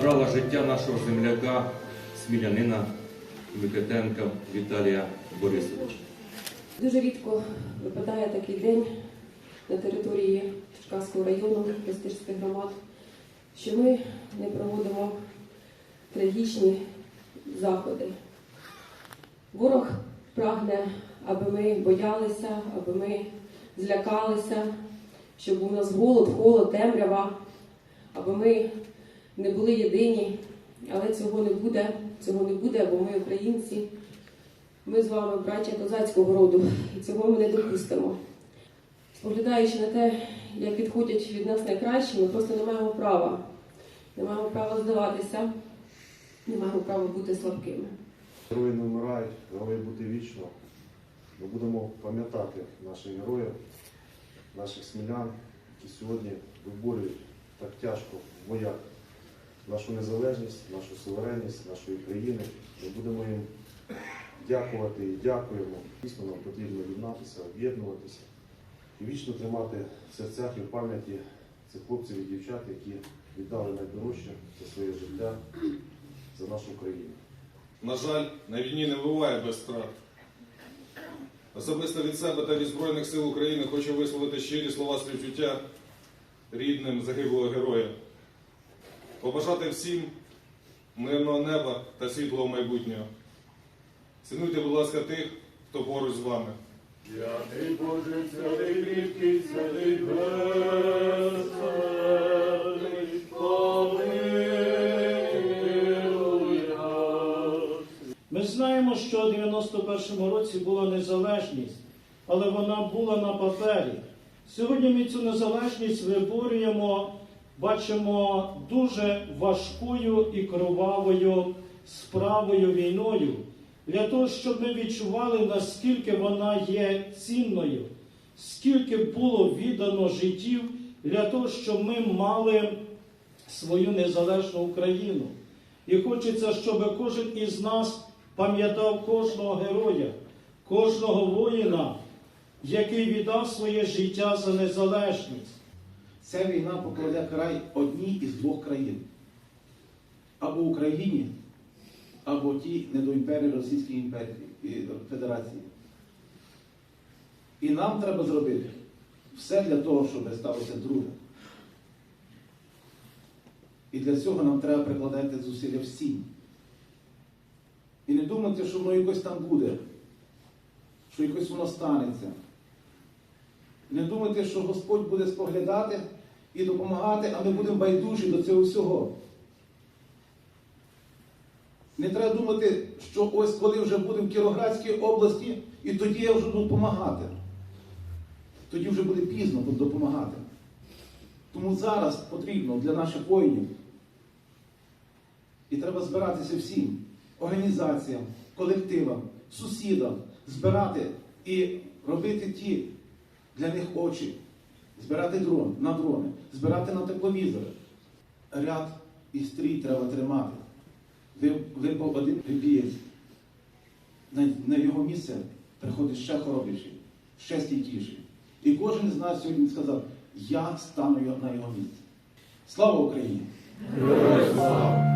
забрала життя нашого земляка, смілянина Микитенка Віталія Борисовича. Дуже рідко випадає такий день на території Черкаського району, Костирських громад, що ми не проводимо трагічні заходи. Ворог прагне, аби ми боялися, аби ми злякалися, щоб у нас голод, холод, темрява, аби ми не були єдині. Але цього не буде, цього не буде, бо ми українці. Ми з вами браття козацького роду, і цього ми не допустимо. Споглядаючи на те, як відходять від нас найкращі, ми просто не маємо права. Не маємо права здаватися, не маємо права бути слабкими. Герої не вмирають, герої бути вічно. Ми будемо пам'ятати наших героїв, наших смілян, які сьогодні виборюють так тяжко в боях нашу незалежність, нашу суверенність, нашої країни. Ми будемо їм дякувати і дякуємо. Дійсно, нам потрібно єднатися, об'єднуватися і вічно тримати в серцях і в пам'яті цих хлопців і дівчат, які віддали найдорожче за своє життя, за нашу країну. На жаль, на війні не буває без втрат. Особисто від себе та від Збройних сил України хочу висловити щирі слова співчуття рідним загиблого героя. Побажати всім мирного неба та світлого майбутнього. Цінуйте, будь ласка, тих, хто поруч з вами. Святий Боже, святий рідкий, святий безсмертний, помилуй нас. Ми знаємо, що у 91-му році була незалежність, але вона була на папері. Сьогодні ми цю незалежність виборюємо, бачимо дуже важкою і кровавою справою війною, для того, щоб ми відчували, наскільки вона є цінною, скільки було віддано життів для того, щоб ми мали свою незалежну Україну. І хочеться, щоб кожен із нас пам'ятав кожного героя, кожного воїна, який віддав своє життя за незалежність. Ця війна покладе край одній із двох країн. Або Україні, або ті недоімперії Російської імперії Федерації. І нам треба зробити все для того, щоб сталося друге. І для цього нам треба прикладати зусилля всім. І не думати, що воно якось там буде, що якось воно станеться. Не думайте, що Господь буде споглядати і допомагати, а ми будемо байдужі до цього всього. Не треба думати, що ось коли вже будемо в Кіровоградській області, і тоді я вже буду допомагати. Тоді вже буде пізно тут допомагати. Тому зараз потрібно для наших воїнів. І треба збиратися всім організаціям, колективам, сусідам, збирати і робити ті для них очі, збирати дрон, на дрони, збирати на тепловізори. Ряд і стрій треба тримати. Ви- Випав один прибієць. На, його місце приходить ще хоробріший, ще стійкіший. І кожен з нас сьогодні сказав, я стану на його місце. Слава Україні! Слава!